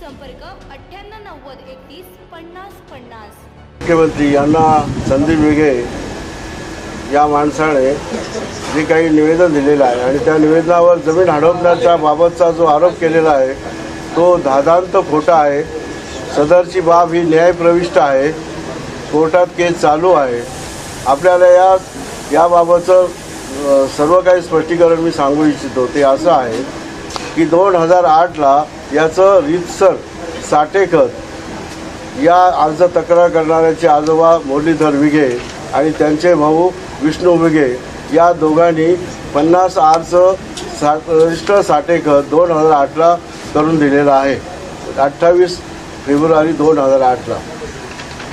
संपर्क अठ्ठ्याण्णव नव्वद एकतीस पन्नास पन्नास. मुख्यमंत्री यांना संदीप विघे या माणसाने जे काही निवेदन दिलेलं आहे आणि त्या निवेदनावर जमीन हडपण्याच्या बाबतचा जो आरोप केलेला आहे तो धादांत खोटा आहे. सदरची बाब ही न्यायप्रविष्ट आहे. कोर्टात केस चालू आहे. आपल्याला या याबाबतचं सर्व काही स्पष्टीकरण मी सांगू इच्छितो. ते असं आहे की दोन हजार आठला याचं रीतसर साठेखत या अर्ज तक्रार करणाऱ्याचे आजोबा मुरलीधर विघे आणि त्यांचे भाऊ विष्णू विघे या दोघांनी पन्नास आरचं सा रजिस्टर साठेखत दोन हजार आठला करून दिलेलं आहे. अठ्ठावीस फेब्रुवारी दोन हजार आठला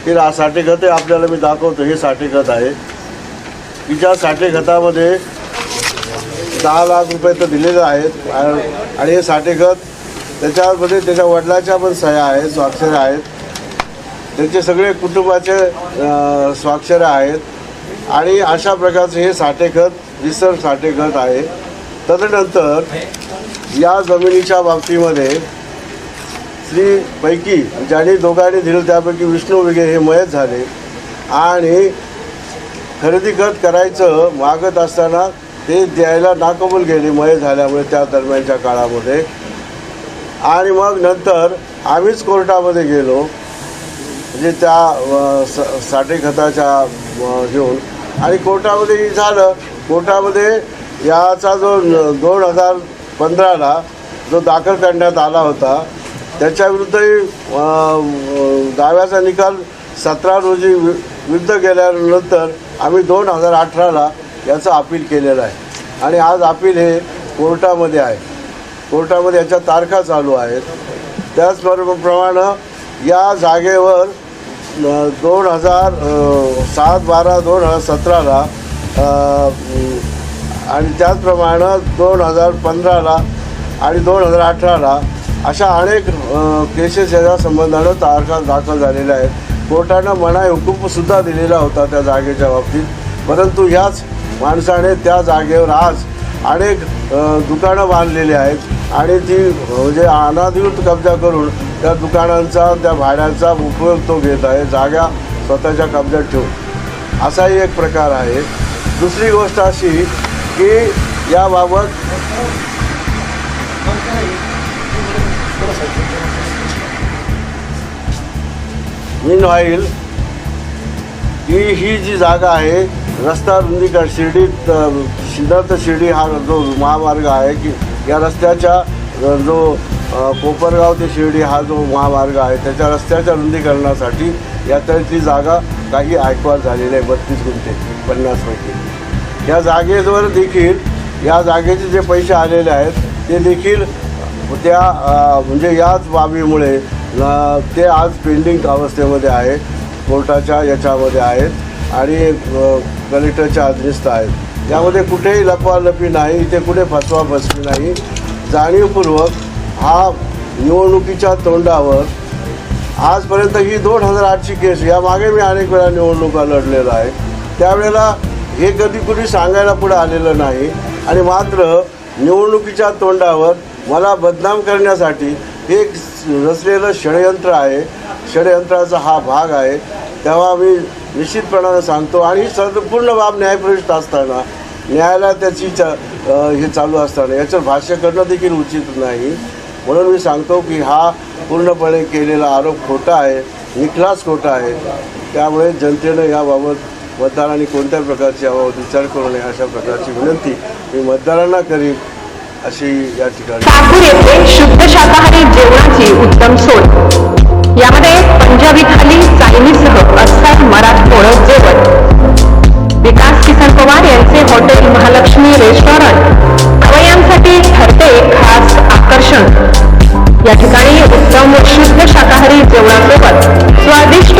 हे रा साठेखत हे आपल्याला मी दाखवतो हे साठेखत आहे. तिच्या साठेखतामध्ये दहा लाख रुपये तर दिलेले आहेत. आणि हे साठेखत त्याच्यामध्ये त्याच्या वडिलाच्या पण सह्या आहेत स्वाक्षर आहेत. त्यांचे सगळे कुटुंबाचे स्वाक्षर आहेत. आणि अशा प्रकारचे हे साठेखत रिसर साठेखत आहे. तदनंतर या जमिनीच्या बाबतीमध्ये स्त्रीपैकी ज्यांनी दोघांनी दिलं त्यापैकी विष्णू विगे हे मयत झाले. आणि खरेदी खत करायचं मागत असताना ते द्यायला नाकबूल गेले मय झाल्यामुळे त्या दरम्यानच्या काळामध्ये. आणि मग नंतर आम्हीच कोर्टामध्ये गेलो. म्हणजे त्या स साठे खताच्या घेऊन. आणि कोर्टामध्ये झालं. कोर्टामध्ये याचा जो दोन हजार पंधराला जो दाखल करण्यात आला होता त्याच्याविरुद्धही दाव्याचा निकाल सतरा रोजी वि विरुद्ध गेल्यानंतर आम्ही दोन हजार अठराला याचं अपील केलेलं आहे. आणि आज अपील हे कोर्टामध्ये आहे. कोर्टामध्ये याच्या तारखा चालू आहेत. त्याचप्रमाणे या जागेवर दोन हजार सात बारा दोन हजार सतराला आणि त्याचप्रमाणे दोन हजार पंधराला आणि दोन हजार अठराला अशा अनेक केसेस याच्या संबंधानं तारखा दाखल झालेल्या आहेत. कोर्टानं मनाई हुकूमसुद्धा दिलेला होता त्या जागेच्या बाबतीत. परंतु ह्याच माणसाने त्या जागेवर आज अनेक दुकानं बांधलेली आहेत. आणि ती म्हणजे अनाधिकृत कब्जा करून त्या दुकानांचा त्या भाड्याचा उपयोग तो घेत आहे. जागा स्वतःच्या कब्जात ठेवून. असाही एक प्रकार आहे. दुसरी गोष्ट अशी की याबाबत मीन ऑइल ही ही जी जागा आहे रस्ता रुंदीकर शिर्डीत सिद्धार्थ शिर्डी हा जो महामार्ग आहे की या रस्त्याच्या जो कोपरगाव ते शिर्डी हा जो महामार्ग आहे त्याच्या रस्त्याच्या रुंदीकरणासाठी याच्यातली जागा काही ऐकवार झालेली आहे बत्तीस गुंठे पन्नासपैकी या जागेवर देखील या जागेचे जे पैसे आलेले आहेत ते देखील त्या म्हणजे याच बाबीमुळे ते आज पेंडिंग अवस्थेमध्ये आहे कोर्टाच्या याच्यामध्ये आहेत आणि कलेक्टरच्या अधीनस्थ आहेत. यामध्ये कुठेही लपवालपी नाही इथे कुठे फसवा फसवी नाही. जाणीवपूर्वक हा निवडणुकीच्या तोंडावर आजपर्यंत ही दोन हजार आठची केस या मागे मी अनेक वेळा निवडणुका लढलेला आहे. त्यावेळेला हे कधी कुणी सांगायला पुढे आलेलं नाही. आणि मात्र निवडणुकीच्या तोंडावर मला बदनाम करण्यासाठी हे एक रचलेलं षडयंत्र आहे. षडयंत्राचा हा भाग आहे. तेव्हा मी निश्चितपणानं सांगतो. आणि संपूर्ण बाब न्यायप्रविष्ट असताना न्यायालयात त्याची चा हे चालू असताना. याचं भाष्य करणं देखील उचित नाही. म्हणून मी सांगतो की हा पूर्णपणे केलेला आरोप खोटा आहे निखलास खोटा आहे. त्यामुळे जनतेनं याबाबत मतदारांनी कोणत्या प्रकारची याबाबत विचार करू नये अशा प्रकारची विनंती मी मतदारांना करीन अशी या ठिकाणी येथे शुद्ध शाकाहारी जेवणाची उत्तम या ठिकाणी उत्तम शुद्ध शाकाहारी जेवणासोबत स्वादिष्ट